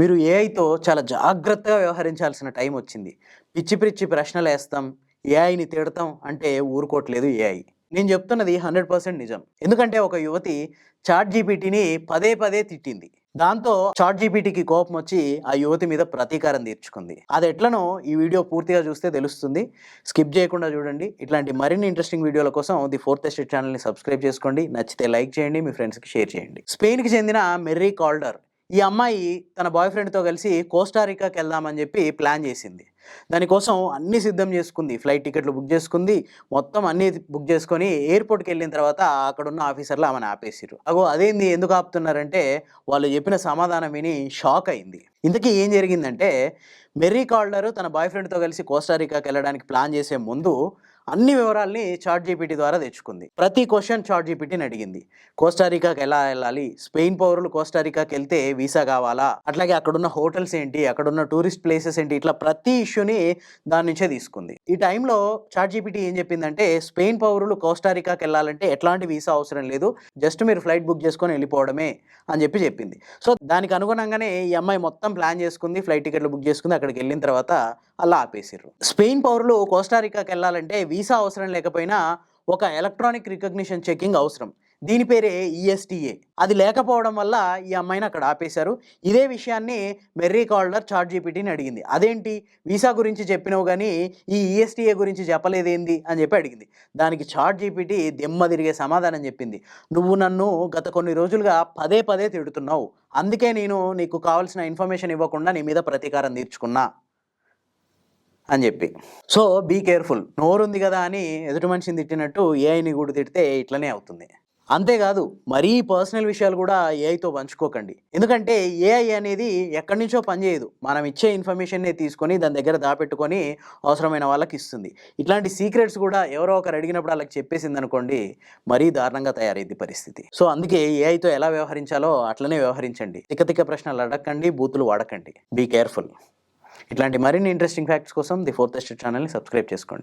మీరు ఏఐతో చాలా జాగ్రత్తగా వ్యవహరించాల్సిన టైం వచ్చింది. పిచ్చి పిచ్చి ప్రశ్నలు వేస్తాం ఏఐని తిడతాం అంటే ఊరుకోవట్లేదు ఏఐ నేను చెప్తున్నది హండ్రెడ్ పర్సెంట్ నిజం. ఎందుకంటే ఒక యువతి చాట్ జీపీటీని పదే పదే తిట్టింది. దాంతో చాట్ జీపీటీకి కోపం వచ్చి ఆ యువతి మీద ప్రతీకారం తీర్చుకుంది. అది ఎట్లనో ఈ వీడియో పూర్తిగా చూస్తే తెలుస్తుంది. స్కిప్ చేయకుండా చూడండి. ఇట్లాంటి మరిన్ని ఇంట్రెస్టింగ్ వీడియోల కోసం ది ఫోర్త్ ఎస్టేట్ ఛానల్ని సబ్స్క్రైబ్ చేసుకోండి. నచ్చితే లైక్ చేయండి. మీ ఫ్రెండ్స్కి షేర్ చేయండి. స్పెయిన్కి చెందిన మెర్రీ కాల్డర్ ఈ అమ్మాయి తన బాయ్ ఫ్రెండ్తో కలిసి కోస్టారికాకి వెళ్దామని చెప్పి ప్లాన్ చేసింది. దానికోసం అన్ని సిద్ధం చేసుకుంది. ఫ్లైట్ టికెట్లు బుక్ చేసుకుంది. మొత్తం అన్ని బుక్ చేసుకొని ఎయిర్పోర్ట్కి వెళ్ళిన తర్వాత అక్కడ ఉన్న ఆఫీసర్లు ఆమెను ఆపేసిరు అగో అదేంది? ఎందుకు ఆపుతున్నారంటే వాళ్ళు చెప్పిన సమాధానం విని షాక్ అయింది. ఇంతకీ ఏం జరిగిందంటే మెర్రీ కాల్డర్ తన బాయ్ ఫ్రెండ్తో కలిసి కోస్టారికాకి వెళ్ళడానికి ప్లాన్ చేసే ముందు అన్ని వివరాల్ని చాట్ జీపీటీ ద్వారా తెచ్చుకుంది. ప్రతి క్వశ్చన్ చాట్ జీపీటీని అడిగింది. కోస్టారికాకి ఎలా వెళ్ళాలి? స్పెయిన్ పౌరులు కోస్టారికాకి వెళ్తే వీసా కావాలా? అట్లాగే అక్కడున్న హోటల్స్ ఏంటి? అక్కడున్న టూరిస్ట్ ప్లేసెస్ ఏంటి? ఇట్లా ప్రతి ఇష్యూని దాని నుంచే తీసుకుంది. ఈ టైంలో చాట్ జీపీటీ ఏం చెప్పిందంటే స్పెయిన్ పౌరులు కోస్టారికాకి వెళ్ళాలంటే ఎట్లాంటి వీసా అవసరం లేదు. జస్ట్ మీరు ఫ్లైట్ బుక్ చేసుకొని వెళ్ళిపోవడమే అని చెప్పి చెప్పింది. సో దానికి అనుగుణంగానే ఈ అమ్మాయి మొత్తం ప్లాన్ చేసుకుంది ఫ్లైట్ టికెట్లు బుక్ చేసుకుంది అక్కడికి వెళ్ళిన తర్వాత అలా ఆపేసిర్రు. స్పెయిన్ పౌరులు కోస్టారికాకి వెళ్ళాలంటే వీసా వీసా అవసరం లేకపోయినా ఒక ఎలక్ట్రానిక్ రికగ్నిషన్ చెకింగ్ అవసరం. దీని పేరే ఈఎస్టీఏ అది లేకపోవడం వల్ల ఈ అమ్మాయిని అక్కడ ఆపేశారు. ఇదే విషయాన్ని మెర్రీ కాల్డర్ చాట్ జీపీటీని అడిగింది. అదేంటి? వీసా గురించి చెప్పినావు కానీ ఈ ఈఎస్టీఏ గురించి చెప్పలేదేంది? అని చెప్పి అడిగింది. దానికి చాట్ జీపీటీ దిమ్మ తిరిగే సమాధానం చెప్పింది. నువ్వు నన్ను గత కొన్ని రోజులుగా పదే పదే తిడుతున్నావు. అందుకే నేను నీకు కావాల్సిన ఇన్ఫర్మేషన్ ఇవ్వకుండా నీ మీద ప్రతీకారం తీర్చుకున్నా. అని చెప్పి. సో బీ కేర్ఫుల్ నోరుంది కదా అని ఎదుటి మనిషిని తిట్టినట్టు ఏఐని కూడా తిడితే ఇట్లనే అవుతుంది. అంతేకాదు మరీ పర్సనల్ విషయాలు కూడా ఏఐతో పంచుకోకండి. ఎందుకంటే ఏఐ అనేది ఎక్కడి నుంచో పనిచేయదు మనం ఇచ్చే ఇన్ఫర్మేషన్నే తీసుకొని దాని దగ్గర దాపెట్టుకొని అవసరమైన వాళ్ళకి ఇస్తుంది. ఇట్లాంటి సీక్రెట్స్ కూడా ఎవరో ఒకరు అడిగినప్పుడు వాళ్ళకి చెప్పేసింది అనుకోండి మరీ దారుణంగా తయారైంది పరిస్థితి. సో అందుకే ఏఐతో ఎలా వ్యవహరించాలో అట్లనే వ్యవహరించండి. తిక్క తిక్క ప్రశ్నలు అడగండి బూతులు వాడకండి. బీ కేర్ఫుల్ ఇట్లాంటి మరిన్ని ఇంట్రెస్టింగ్ ఫ్యాక్ట్స్ కోసం ది ఫోర్త్ ఎస్టేట్ ఛానల్ని సబ్స్క్రైబ్ చేసుకోండి.